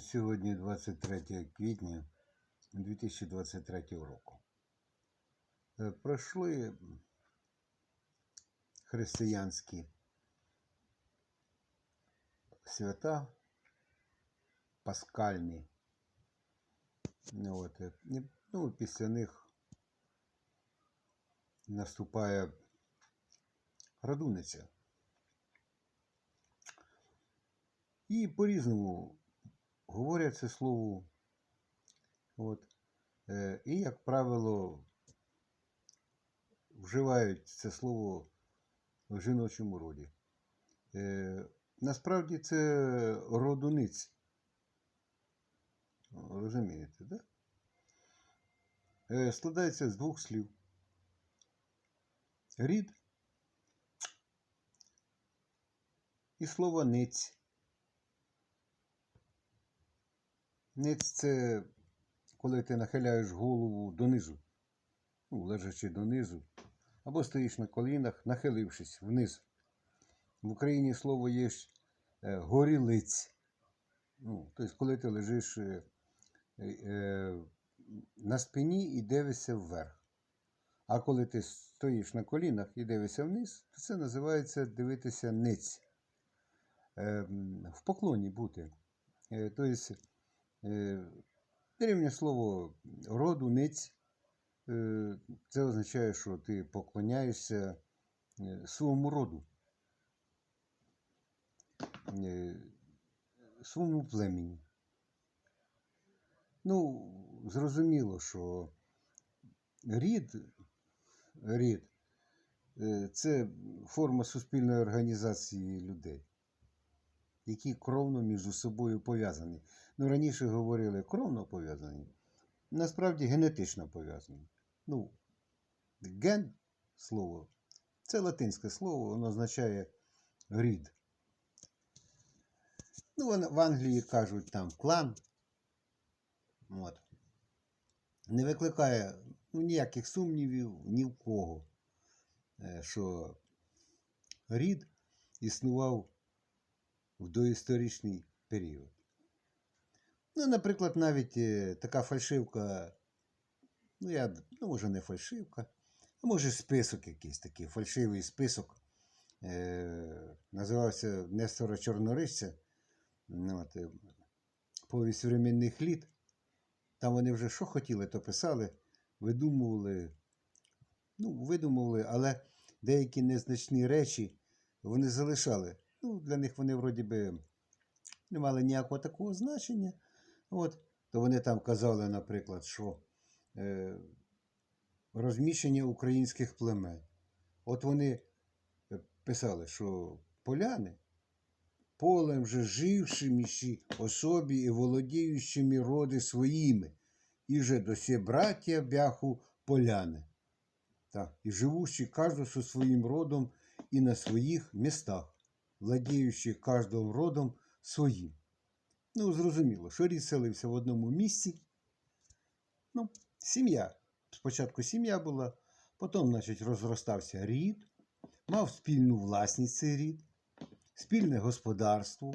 Сьогодні 23 квітня 2023 року. Е, Пройшли християнські свята паскальні. От, е, ну, після них наступає радуниця. І по-різному говорять це слово. От. Е, І, як правило, вживають це слово в жіночому роді. Е, Насправді це родуниць. Розумієте, так? Да? Складається з двох слів. Рід і слово ниць. Ниць це коли ти нахиляєш голову донизу, ну, лежачи донизу, або стоїш на колінах, нахилившись вниз. В Україні слово є е, горілиць. Ну, тобто, коли ти лежиш е, е, на спині і дивишся вверх. А коли ти стоїш на колінах і дивишся вниз, то це називається дивитися ниць. Е, в поклоні бути. Тобто, Деревнє слово роду, ниць. Е, Це означає, що ти поклоняєшся е, своєму роду, е, своєму племені. Ну, зрозуміло, що рід, рід е, це форма суспільної організації людей, які кровно між собою пов'язані. Ну, раніше говорили кровно пов'язані, насправді генетично пов'язані. Ну, ген слово це латинське слово, воно означає рід. Ну, в Англії кажуть там клан. От. Не викликає ну, ніяких сумнівів ні в кого, е, що рід існував в доісторичний період. Ну, наприклад, навіть е, така фальшивка, ну, я, ну, може, не фальшивка, а може список якийсь такий, фальшивий список. Е, називався Нестора Чорнорисця. Ну, от, е, повість временних літ. Там вони вже що хотіли, то писали, видумували, ну, видумували, але деякі незначні речі вони залишали. Ну, для них вони вроді би не мали ніякого такого значення. От, то вони там казали, наприклад, що е, розміщення українських племен. От вони е, писали, що поляни полем же жившиміші особі і володіючими роди своїми, і же досе браття бяху поляни. Так, і живущі кожен со своїм родом і на своїх містах, владіючи кожним родом своїм. Ну, зрозуміло, що рід селився в одному місці. Ну, сім'я. Спочатку сім'я була, потім, значить, розростався рід, мав спільну власність цей рід, спільне господарство,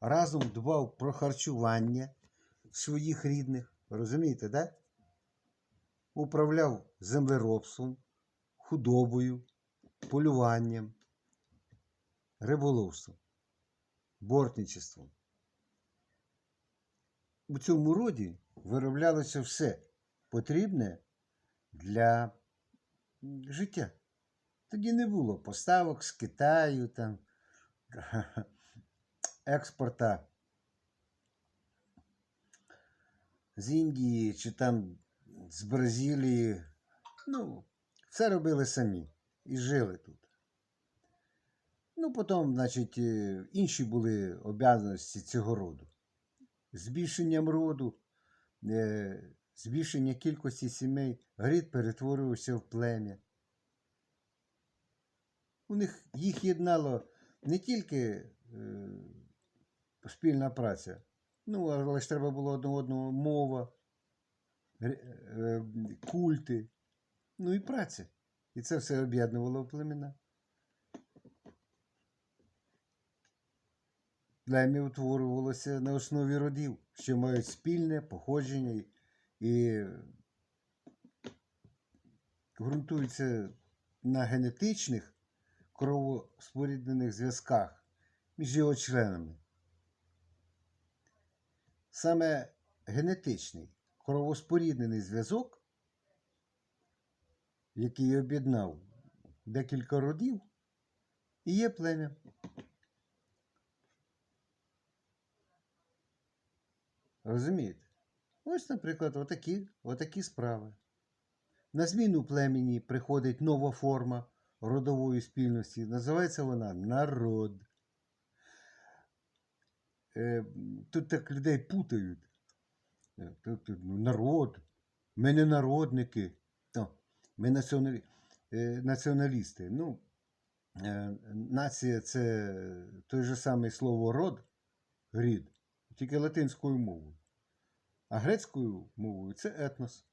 разом дбав про харчування своїх рідних. Розумієте, да? Управляв землеробством, худобою, полюванням, риболовством, бортничеством. У цьому роді вироблялося все потрібне для життя. Тоді не було поставок з Китаю, там, експорта з Індії чи там з Бразилії. Ну, все робили самі і жили тут. Ну, потім, значить, е, інші були обов'язаності цього роду. Збільшенням роду, е, збільшення кількості сімей, грід перетворювався в плем'я. У них їх єднало не тільки е, спільна праця, ну, але ж треба було одне одного мова, е, культи, ну і праця. І це все об'єднувало в племена. Плем'я утворювалося на основі родів, що мають спільне походження і ґрунтуються на генетичних кровоспоріднених зв'язках між його членами. Саме генетичний кровоспоріднений зв'язок, який об'єднав декілька родів, і є плем'я. Розумієте? Ось, наприклад, отакі, отакі справи. На зміну племені приходить нова форма родової спільності. Називається вона народ. Е, Тут так людей путають. Тут, ну, народ. Ми не народники. Ми націоналі... е, націоналісти. Ну, нація це той же самий слово род, рід, тільки латинською мовою. А грецькою мовою це етнос.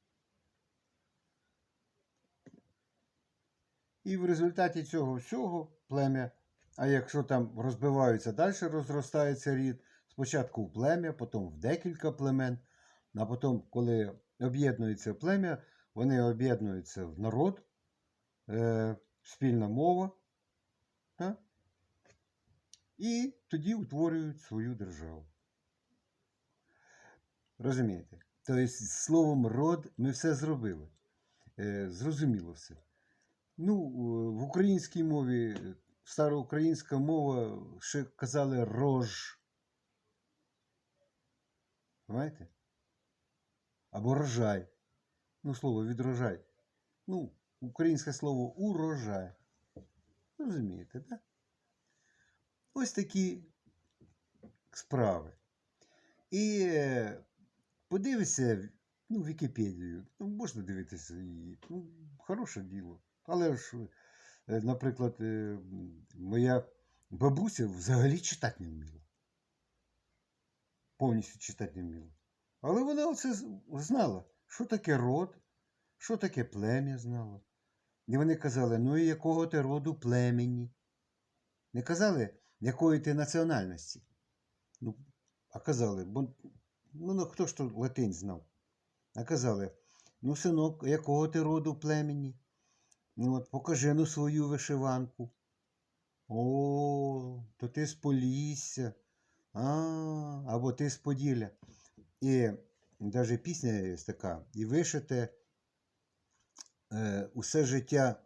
І в результаті цього всього плем'я, а якщо там розбиваються далі, розростається рід, спочатку в плем'я, потім в декілька племен, а потім, коли об'єднується плем'я, вони об'єднуються в народ, е, спільна мова, та? і тоді утворюють свою державу. Розумієте? Тобто, словом род ми все зробили. Е, зрозуміло все. Ну, е, в українській мові е, староукраїнська мова ще казали рож. Знаєте? Або рожай. Ну, слово відрожай. Ну, українське слово урожай. Розумієте, так? Ось такі справи. І подивися ну, Вікіпедію. Ну, можна дивитися її. Ну, хороше діло. Але ж, е, наприклад, е, моя бабуся взагалі читати не вміла. Повністю читати не вміла. Але вона оце знала, що таке род, що таке плем'я знала. І вони казали, ну і якого ти роду племені. Не казали, якої ти національності. Ну, а казали, бо ну, ну хто ж то латинь знав? А казали, ну, синок, якого ти роду племені? Ну от покажи ну свою вишиванку. О, то ти з Полісся. А, або ти з Поділля. І навіть пісня є така, і вишите е, усе життя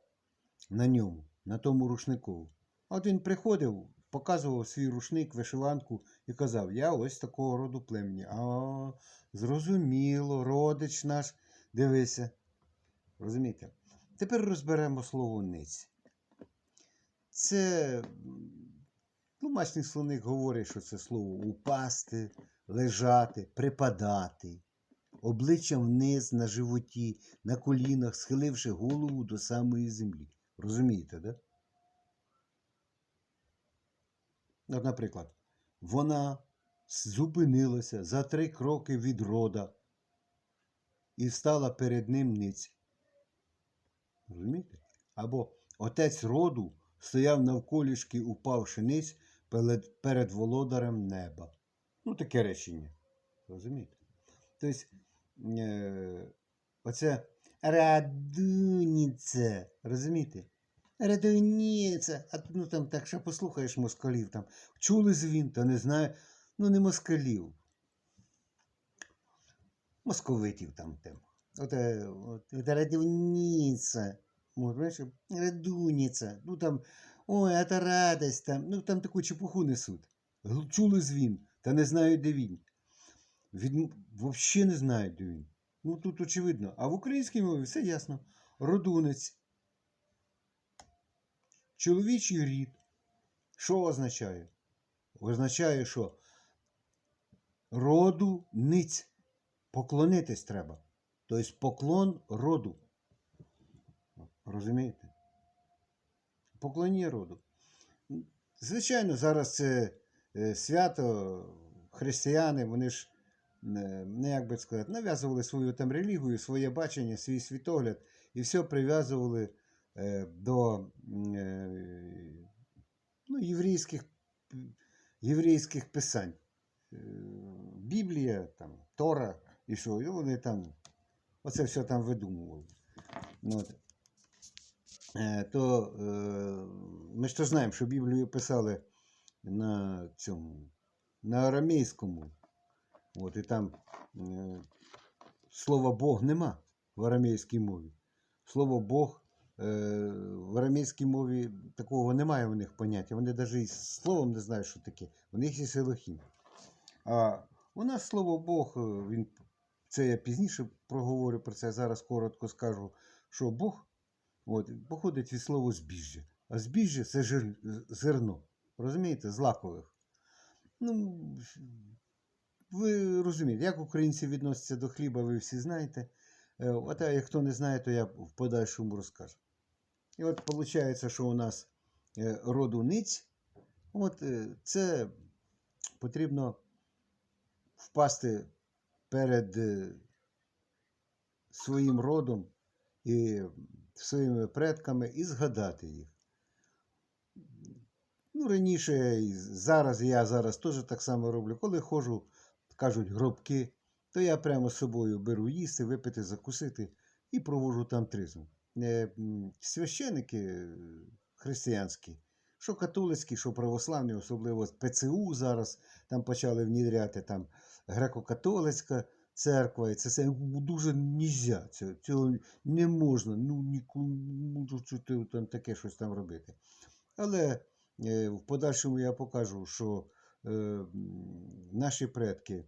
на ньому, на тому рушнику. От він приходив, показував свій рушник, вишиванку і казав: Я ось такого роду племені. А, зрозуміло, родич наш, дивися. Розумієте? Тепер розберемо слово ниць. Це тлумачний словник говорить, що це слово упасти, лежати, припадати, обличчям вниз на животі, на колінах, схиливши голову до самої землі. Розумієте, да? От, наприклад, вона зупинилася за три кроки від рода і стала перед ним ниць. Розумієте? Або отець роду стояв навколішки, упавши ниць перед, володарем неба. Ну, таке речення. Розумієте? Тобто, е, оце радуніце, розумієте? Радуніце. А ну там так ще послухаєш москалів там. Чули звін, та не знаю. Ну, не москалів. Московитів там тем. От, е, от, от радуніце. Вот. Ну там, ой, это радость там. Ну там таку чепуху несуть. Чули звін, та не знають, де він. Від... Взагалі не знають, де він. Ну тут очевидно. А в українській мові все ясно. Родунець. Чоловічий рід. Що означає? Означає, що роду ниць. Поклонитись треба. Тобто поклон роду. Розумієте? Поклоніння роду. Звичайно, зараз це е, свято, християни, вони ж, не як би сказати, нав'язували свою там релігію, своє бачення, свій світогляд, і все прив'язували до м, е, ну, єврейських єврейських писань. Е, Біблія, там, Тора і що, і вони там, оце все там видумували. Ну, От. Е, То е, ми ж то знаємо, що Біблію писали на цьому, на арамейському. От, і там е, слова Бог нема в арамейській мові. Слово Бог е, в арамейській мові такого немає у них поняття. Вони навіть і словом не знають, що таке. У них є Елохім. А у нас слово Бог, е, він, це я пізніше проговорю про це, зараз коротко скажу, що Бог от, походить від слова збіжжя. А збіжжя це жир, зерно. Розумієте, з лакових. Ну, ви розумієте, як українці відносяться до хліба, ви всі знаєте. Е, а як хто не знає, то я в подальшому розкажу. І от виходить, що у нас е, роду ниць, от е, це потрібно впасти перед е, своїм родом і своїми предками і згадати їх. Ну, раніше, зараз, я зараз теж так само роблю. Коли ходжу, кажуть, гробки, то я прямо з собою беру їсти, випити, закусити і проводжу там тризм. Е, Священики е, християнські, що католицькі, що православні, особливо ПЦУ зараз там почали внідряти, там греко-католицька церква, і це все ну, дуже нельзя, цього, цього не можна, ну нікому ну, що там таке щось там робити. Але е, в подальшому я покажу, що е, наші предки,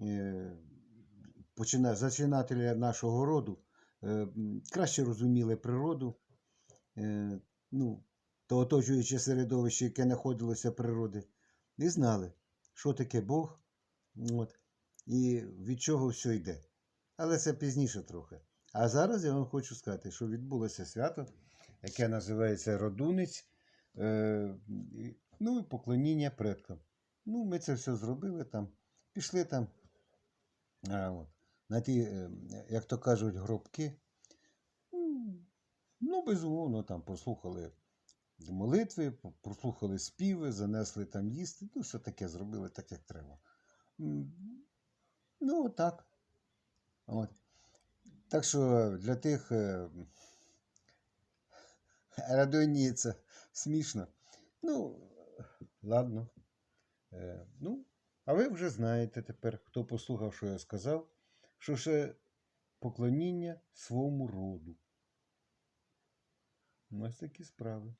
е, почина, зачинателі нашого роду, краще розуміли природу, е, ну, то оточуюче середовище, яке знаходилося природи, і знали, що таке Бог, от, і від чого все йде. Але це пізніше трохи. А зараз я вам хочу сказати, що відбулося свято, яке називається Родунець. Е, ну і поклоніння предкам. Ну, ми це все зробили там, пішли там. А, от, на ті, е, як то кажуть, гробки. Ну, безумовно, там послухали молитви, прослухали співи, занесли там їсти. Ну, все таке зробили так, як треба. Ну, так. От. Так що для тих е, радоні це смішно. Ну, ладно. Е, ну, а ви вже знаєте тепер, хто послухав, що я сказав, що ще поклоніння своєму роду. Ось такі справи.